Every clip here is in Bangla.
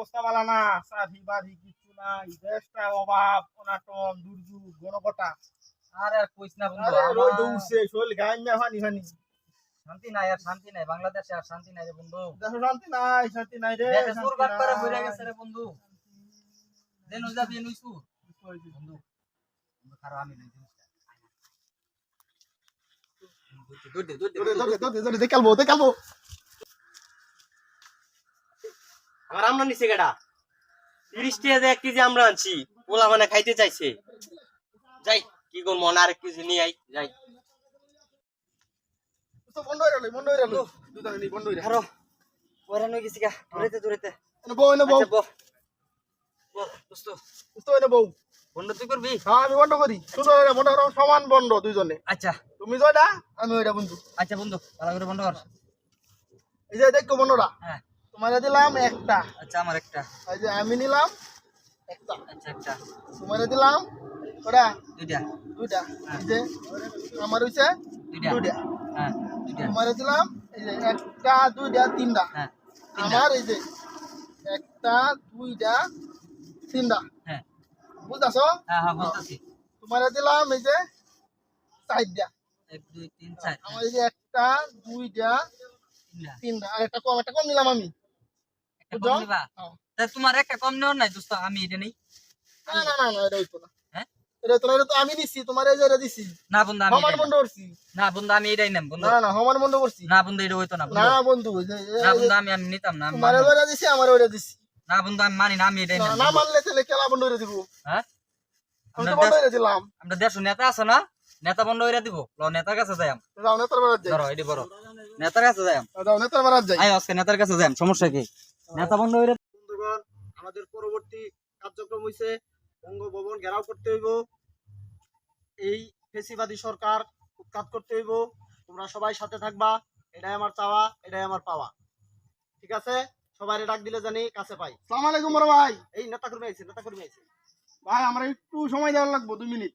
অবস্থা ভালো না সাধি বাধি কিছু নাই দেশটা অভাব অনাটন দুর্যোগ গণকটা আর আর কইস না বন্ধু আমার উঠছে শরীর গায়ে না হানি হানি শান্তি নাই আর শান্তি নাই বাংলাদেশে আর শান্তি নাই রে বন্ধু দেশে শান্তি নাই শান্তি নাই রে দেশে সুর বাট করে বইরা গেছে রে বন্ধু দেন ওজা দিয়ে নইছু বন্ধু বন্ধু খারাপ আমি লই জিনিসটা দুধ দে দুধ দে দৌড়ে, দৌড়ে, দৌড়ে, দৌড়ে, দেখালবো দেখালবো আমার আমরা নিচে গেটা তিরিশ টাকা এক কেজি আমরা আনছি পোলা মানে খাইতে চাইছে। যাই কি করব না আরেক কেজি নিয়ে আই যাই। বন্ধ হয়ে গেল বন্ধ হয়ে গেল। বন্ধ হয়ে গেল। আরও গেছি গা বউ এনে বউ। বউ। বন্ধ তুই করবি? হ্যাঁ আমি বন্ধ করি। বন্ধ করো সমান বন্ধ দুইজনে। আচ্ছা। তুমি যেটা আমি ওইটা বন্ধু। আচ্ছা বন্ধু ভালো করে বন্ধ কর। এই যে দেখো বন্ধরা। হ্যাঁ। তোমারে দিলাম একটা। আচ্ছা আমার একটা। এই যে আমি নিলাম একটা। আচ্ছা একটা। তোমারে দিলাম ওটা? দুইটা। দুইটা। এই যে আমার হইছে দুইটা। দুইটা। হ্যাঁ দুইটা। তোমারে দিলাম এই যে একটা দুইটা তিনটা। হ্যাঁ। আমার এই যে একটা দুইটা তিনটা। হ্যাঁ। বুঝতেছো? হ্যাঁ হ্যাঁ বুঝতেছি। তোমারে দিলাম এই যে চারটা। এক দুই তিন চার। আমার এই যে একটা দুইটা তিনটা। আর একটা কম একটা কম নিলাম আমি একটা বুঝছ? কম নিবা হ্যাঁ। তা তোমার একটা কম নেওয়ার নাই দোস্ত? আমি এটা নেই। না না না না এটা হইতো না। হ্যাঁ? আমি নিছি তোমার এই যে এটা দিছি। না বন্ধু আমি সমান এটাই করছি। না বন্ধু আমি এটাই নেব বন্ধু। না না সমান বন্ধ করছি। না বন্ধু এটা হইতো না না বন্ধু বন্ধু এই যে- এই না বন্ধু আমি আমি নিতাম না আমি তোমার মানবো না। ওইটা দিছি আমার ওইটা দিছি। না বন্ধু আমি মানি না আমি এটাই না নেব না বন্ধু। মানলে তাহলে খেলা বন্ধ করে দিব? হ্যাঁ? আমরা তো দেশ- করে দিলাম। আমরা দেশ নেতা আছে না? নেতা বন্ধ করে দিব? ল নেতার কাছে যাই যাও নেতার যাই। ধরো এটি বড়। নেতার কাছে যাই যাও নেতার বারাত যাই। আয় আজকে নেতার কাছে যাই সমস্যা কি? নেতা বন্ধ বন্ধুগণ আমাদের পরবর্তী কার্যক্রম হইছে বঙ্গভবন ঘেরাও করতে হইব। এই ফেসিবাদী সরকার উৎখাত করতে হইব। তোমরা সবাই সাথে থাকবা। এটাই আমার চাওয়া এটাই আমার পাওয়া। ঠিক আছে? সবাই ডাক দিলে জানি কাছে পাই। সালাম আলাইকুম বড় ভাই। এই নেতা কর্মী আইছে নেতা কর্মী আইছে। ভাই আমরা একটু সময় দেওয়ার লাগবো দুই মিনিট।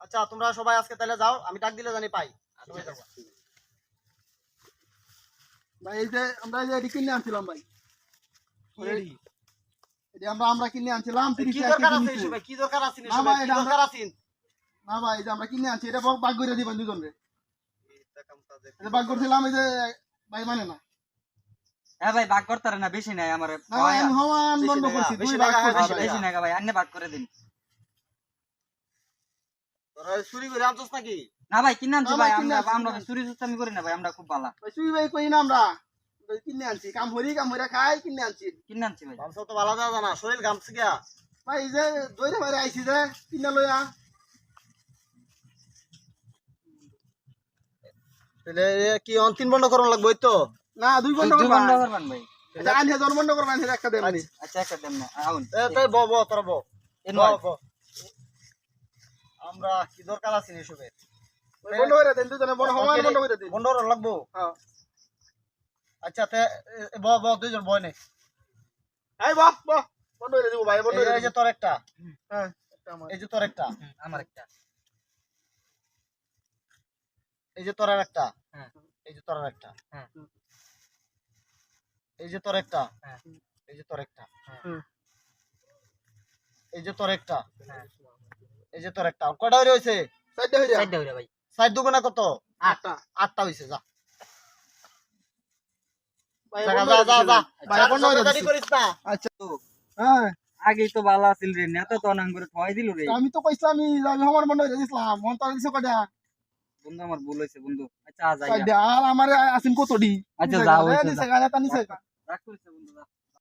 আচ্ছা তোমরা সবাই আজকে তাহলে যাও আমি ডাক দিলে জানি পাই। সবাই যাবা। ভাই এই যে আমরা এই যে কিনে আনছিলাম ভাই কি- আমরা আমরা কিনে আনছিলাম কি দরকার আছে নিচে। এসবে? কি দরকার আছে না ভাই, এটা দরকার আছে? না ভাই এই যে আমরা কিনে আনছি এটা ভাগ করে দিবেন দুজন রে এটা ভাগ করছিলাম এই যে ভাই মানে না। হ্যাঁ ভাই ভাগ করতে না বেশি নাই আমার। বন্ধ করছি দুই ভাগ করছি বেশি নাই ভাই আন্নে ভাগ করে দিন। তোরা চুরি করে আনছস নাকি? না ভাই কিনে আনছি ভাই আমরা আমরা চুরি চুরি করি না ভাই আমরা খুব ভালো ভাই সুই ভাই কই না আমরা। কিনে আনছি কাম হরি কাম হইরা খাই কিনে আনছি। কিনে আনছি ভাই। তো ভালো দাদা না শরীর গামছে গিয়া। ভাই এই যে দইরে বাইরে আইছি যে কিনে লইয়া। তাহলে এ কি অন্তিম বন্ধ করন লাগবে তো? না দুই বন্ধ দুই বন্ধ করবেন ভাই। আচ্ছা আনহে জন বন্ধ করবা আনহে একটা দেন আচ্ছা একটা দেন না আউন। এ তো ব ব তোরা ব। এ আমরা কি দরকার আছে এসবের? বন্ধ করে দেন দুজনে বন্ধ সমান বন্ধ করে দিন বন্ধ লাগবো। হ্যাঁ। আচ্ছা তে এ- এ ব ব দুইজন বয় নে। এই বাহ বাহ বন্ধ করে দিব ভাই বন্ধ করে এই যে তোর একটা। হ্যাঁ একটা এই যে তোর একটা। আমার একটা। এই যে তোর আর একটা। হ্যাঁ। এই যে তোর একটা। হ্যাঁ। এই যে তোর একটা। হ্যাঁ। এই যে তোর একটা। হুম। এই যে তোর একটা। হ্যাঁ। এই যে তোর একটা। কয়টা হইছে? সাইডে হইরা। সাইডটা হইরা ভাই। সাইড দুগুণা কত? আটটা। আটটা হইছে যা। আচ্ছা। হ্যাঁ। তো ভালো আছিল রে নেতা তো অনাং করে থয় দিল রে। আমি তো কইছিলাম আমি আমি সমান বন্ধ করে মন তো দিছো কটা বন্ধু আমার ভুল হয়েছে বন্ধু। আচ্ছা যাই আর আমার আসিন কত ডি? আচ্ছা, যাও, হইছে, গানা বন্ধু।